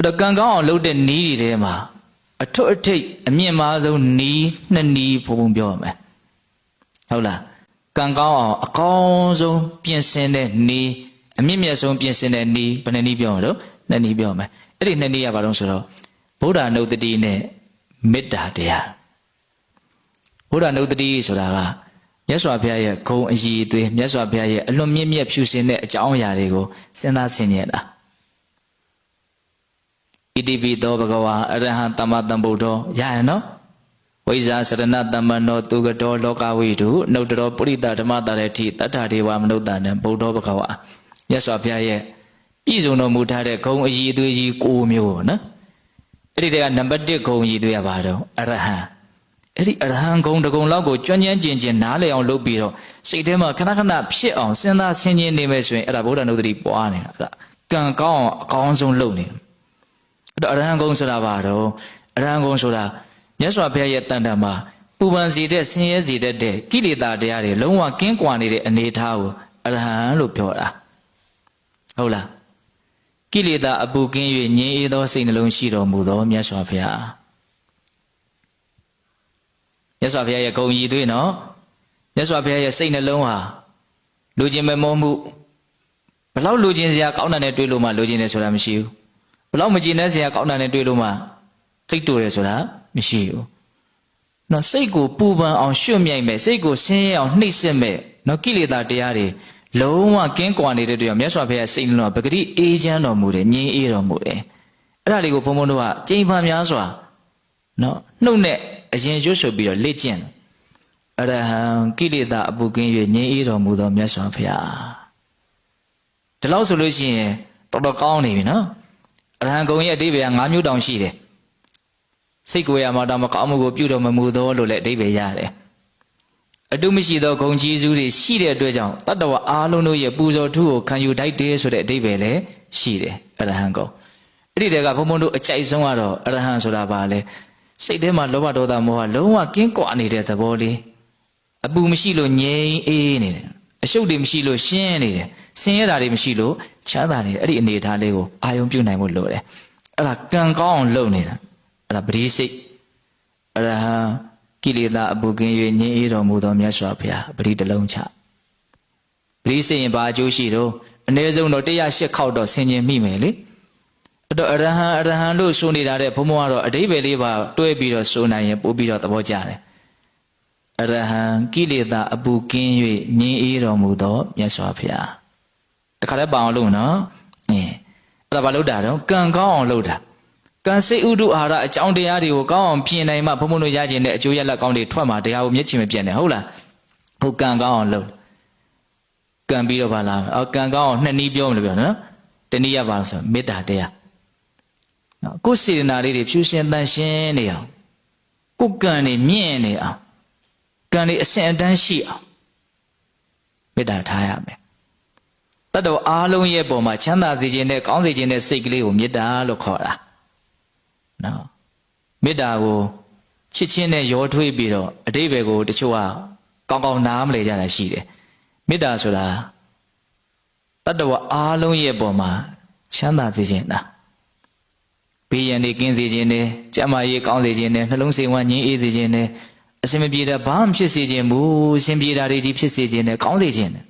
အဲ့တော့ကံကောင်းအောင်လုပ်တဲ့နီးတွေထဲမှာအထွတ်အထိပ်အမြင့်မားဆုံးနီးနှစ်နီးဘုံဘုံပြောရမယ်ဟုတ်လားကံကောင်းအောင်အကောင်းဆုံးပြင်ဆင်တဲ့နီးအမြင့်မြတ်ဆုံးပြင်ဆင်တဲ့နီးဘယ်နှစ်နီးပြောမလို့နှစ်နီးပြောမယ်အဲ့ဒီနှစ်နီးကဘာလို့ဆိုတော့ဗုဒ္ဓနုတ္တိနဲ့မေတ္တာတရားဗုဒ္ဓနုတ္တိဆိုတာကမြတ်စွာဘုရားရဲ့ဂုံအည်အသွေးမြတ်စွာဘုရားရဲ့အလွန်မြင့်မြတ်ဖြူစင်တဲ့အကြောင်းအရာတွေကိုစဉ်းစားဆင်ခြင်တာ ဣတိပိသောဘဂဝါအရဟံသမ္မာသမ္ဗုဒ္ဓောရရနော်ဝိဇာစရဏတမ္မနောသူကတော်လောကဝိတုနှုတ်တော်ပုရိသဓမ္မတာရတိတတ္ထာဒေဝမနုဿာနံဗုဒ္ဓောဘဂဝါမြတ်စွာဘုရားရဲ့ပြည်စုံတော်မူထားတဲ့ဂုံအည်အသွေးကြီး၉မျိုးပေါ့နော်အဲ့ဒီတည်းကနံပါတ်1ဂုံအည်အသွေးကဘာတော့အရဟံအဲ့ဒီအရဟံဂုံတစ်ဂုံလောက်ကိုကျွမ်းကျမ်းကျင်ကျင်နားလည်အောင်လုပ်ပြီးတော့စိတ်ထဲမှာခဏခဏဖြစ်အောင်စဉ်းစားဆင်ခြင်နေမယ်ဆိုရင်အဲ့ဒါဗုဒ္ဓနုဒ္ဓတိပွားနေတာအဲ့ဒါကံကောင်းအောင်အကောင်းဆုံးလုပ်နေတယ်အဲ့ တော့အရဟံဂုံဆိုတာဘာတော့အရဟံဂုံဆိုတာမြတ်စွာဘုရားရဲ့တန်တံမှာပူပန်စီတဲ့ဆင်းရဲစီတဲ့တဲ့ကိလေသာတရားတွေလုံးဝကင်းကွာနေတဲ့အနေအထားကိုအရဟံလို့ပြောတာဟုတ်လားကိလေသာအပူကင်း၍ငြိမ်းအေးသောစိတ်နှလုံးရှိတော်မူသောမြတ်စွာဘုရားမြတ်စွာဘုရားရဲ့ဂုံရည်သွေးနော်မြတ်စွာဘုရားရဲ့စိတ်နှလုံးဟာလူချင်းမမောမှုဘယ်လောက်လူချင်းစရာကောင်းတာနဲ့တွေ့လို့မှလူချင်းတယ်ဆိုတာမရှိဘူး ဘလောက်မကြည်နဲ့စရာကောင်းတာနဲ့တွေ့လို့မှစိတ်တူတယ်ဆိုတာမရှိဘူး။နော်စိတ်ကိုပူပန်အောင်ရွှတ်မြိုက်မဲ့စိတ်ကိုဆင်းရဲအောင်နှိပ်စက်မဲ့နော်ကိလေသာတရားတွေလုံးဝကင်းကွာနေတဲ့တွေ့ရမြတ်စွာဘုရားစိတ်လုံးကပဂတိအေးချမ်းတော်မူတယ်ငြိမ်းအေးတော်မူတယ်။အဲ့ဒါလေးကိုဘုံဘုံတို့ကကြိမ်ဖန်များစွာနော်နှုတ်နဲ့အရင်ရွတ်ဆိုပြီးတော့လေ့ကျင့်အရဟံကိလေသာအပူကင်း၍ငြိမ်းအေးတော်မူသောမြတ်စွာဘုရားဒီလောက်ဆိုလို့ရှိရင်တော်တော်ကောင်းနေပြီနော် အရဟံဂုံရဲ့အဓိပ္ပာယ်က၅မျိုးတောင်ရှိတယ်စိတ်ကိုယ်ရမှာတော့မကောင်းမှုကိုပြုတော်မမူသောလို့လည်းအဓိပ္ပာယ်ရတယ်အတုမရှိသောဂုံကြီးစုတွေရှိတဲ့အတွက်ကြောင့်တတ္တဝအားလုံးတို့ရဲ့ပူဇော်ထုကိုခံယူတိုက်တယ်ဆိုတဲ့အဓိပ္ပာယ်လည်းရှိတယ်အရဟံဂုံအဲ့ဒီတည်းကဘုံဘုံတို့အကြိုက်ဆုံးကတော့အရဟံဆိုတာဘာလဲစိတ်ထဲမှာလောဘဒေါသမောဟလုံးဝကင်းကွာနေတဲ့သဘောလေးအပူမရှိလို့ငြိမ်အေးနေတယ်အရှုပ်တွေမရှိလို့ရှင်းနေတယ်ဆင်းရဲတာတွေမရှိလို့ ချမ်းသာနေတယ်အဲ့ဒီအနေအထားလေးကိုအာယုံပြုတ်နိုင်ဖို့လိုတယ်အဲ့ဒါကံကောင်းအောင်လုပ်နေတာအဲ့ဒါပရိစိတ်အရဟံကိလေသာအပူကင်း၍ငြိမ်းအေးတော်မူသောမြတ်စွာဘုရားပရိတလုံးချပရိစိတ်ရင်ဘာအကျိုးရှိတော့အနည်းဆုံးတော့108ခေါက်တော့ဆင်ခြင်မိမယ်လေအဲ့တော့အရဟံအရဟံလို့ဆိုနေတာတဲ့ဘုံဘုံကတော့အတိပယ်လေးပါတွဲပြီးတော့ဆိုနိုင်ရင်ပို့ပြီးတော့သဘောကျတယ်အရဟံကိလေသာအပူကင်း၍ငြိမ်းအေးတော်မူသောမြတ်စွာဘုရား တခါတည်းပအောင်လို့နော်အင်းအဲ့ဒါဘာလို့တာတော့ကံကောင်းအောင်လုပ်တာကံစိတ်ဥဒုအာဟာရအကြောင်းတရားတွေကိုကောင်းအောင်ပြင်နိုင်မှဘုံဘုံတို့ရခြင်းတဲ့အကျိုးရလဒ်ကောင်းတွေထွက်မှာတရားကိုမျက်ချင်မပြတ်နဲ့ဟုတ်လားဟုတ်ကံကောင်းအောင်လုပ်ကံပြီးတော့ပါလားအော်ကံကောင်းအောင်နှစ်နည်းပြောမလို့ပြောနော်တနည်းရပါလို့ဆိုမေတ္တာတရားနော်ကိုယ်စေတနာလေးတွေဖြူရှင်တန်ရှင်းနေအောင်ကိုယ်ကံတွေမြင့်နေအောင်ကံတွေအစဉ်အတန်းရှိအောင်မေတ္တာထားရမယ် တတ်တော်အားလုံးရဲ့ပုံမှာချမ်းသာစေခြင်းနဲ့ကောင်းစေခြင်းနဲ့စိတ်ကလေးကိုမေတ္တာလို့ခေါ်တာနော်မေတ္တာကိုချစ်ချင်းနဲ့ရောထွေးပြီးတော့အတိဘယ်ကိုတချို့ကကောင်းကောင်းနားမလဲကြတာရှိတယ်မေတ္တာဆိုတာတတ်တော်အားလုံးရဲ့ပုံမှာချမ်းသာစေခြင်းလားဘေးရန်တွေကင်းစေခြင်းနဲ့ကြမ်းမာရေးကောင်းစေခြင်းနဲ့နှလုံးစိမ်ဝမ်းငြိမ်းအေးစေခြင်းနဲ့အစင်မပြေတာဘာမှဖြစ်စေခြင်းမူအစဉ်ပြေတာတွေကြီးဖြစ်စေခြင်းနဲ့ကောင်းစေခြင်းနဲ့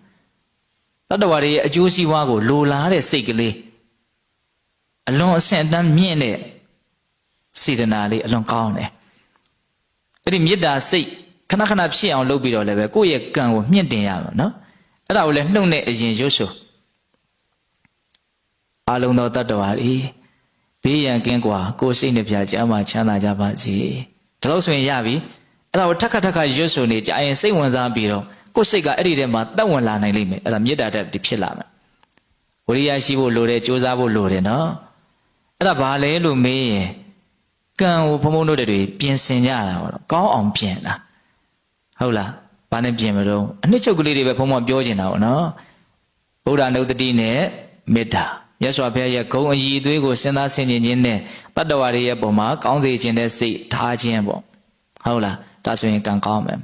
တတ္တဝါတွေရဲ့အကျိုးစီးပွားကိုလိုလားတဲ့စိတ်ကလေးအလွန်အဆင့်အတန်းမြင့်တဲ့စေတနာလေးအလွန်ကောင်းတယ်အဲ့ဒီမေတ္တာစိတ်ခဏခဏဖြစ်အောင်လုပ်ပြီးတော့လည်းပဲကိုယ့်ရဲ့ကံကိုမြင့်တင်ရမှာနော်အဲ့ဒါကိုလည်းနှုတ်နဲ့အရင်ရွတ်ဆိုအလုံးသောတတ္တဝါတွေဘေးရန်ကင်းကွာကိုယ်စိတ်နှပြကြမ်းမှချမ်းသာကြပါစေဒါလို့ဆိုရင်ရပြီအဲ့ဒါကိုထက်ခါထက်ခါရွတ်ဆိုနေကြရင်စိတ်ဝင်စားပြီးတော့ ကိုယ်စိတ်ကအဲ့ဒီထဲမှာတက်ဝင်လာနိုင်လိမ့်မယ်အဲ့ဒါမေတ္တာတက်ဖြစ်လာမယ်ဝိရိယရှိဖို့လိုတယ်ကြိုးစားဖို့လိုတယ်နော်အဲ့ဒါဘာလဲလို့မေးရင်ကံကိုဘုံဘုံတို့တွေပြင်ဆင်ကြတာပေါ့နော်ကောင်းအောင်ပြင်တာဟုတ်လားဘာနဲ့ပြင်မလို့အနှစ်ချုပ်ကလေးတွေပဲဘုံဘုံပြောချင်တာပေါ့နော်ဗုဒ္ဓနုတ္တိနဲ့မေတ္တာမြတ်စွာဘုရားရဲ့ဂုံအည်အသွေးကိုစဉ်းစားဆင်ခြင်ခြင်းနဲ့တတ္တဝါတွေရဲ့ပုံမှာကောင်းစေခြင်းတဲ့စိတ်ထားခြင်းပေါ့ဟုတ်လားဒါဆိုရင်ကံကောင်းမယ်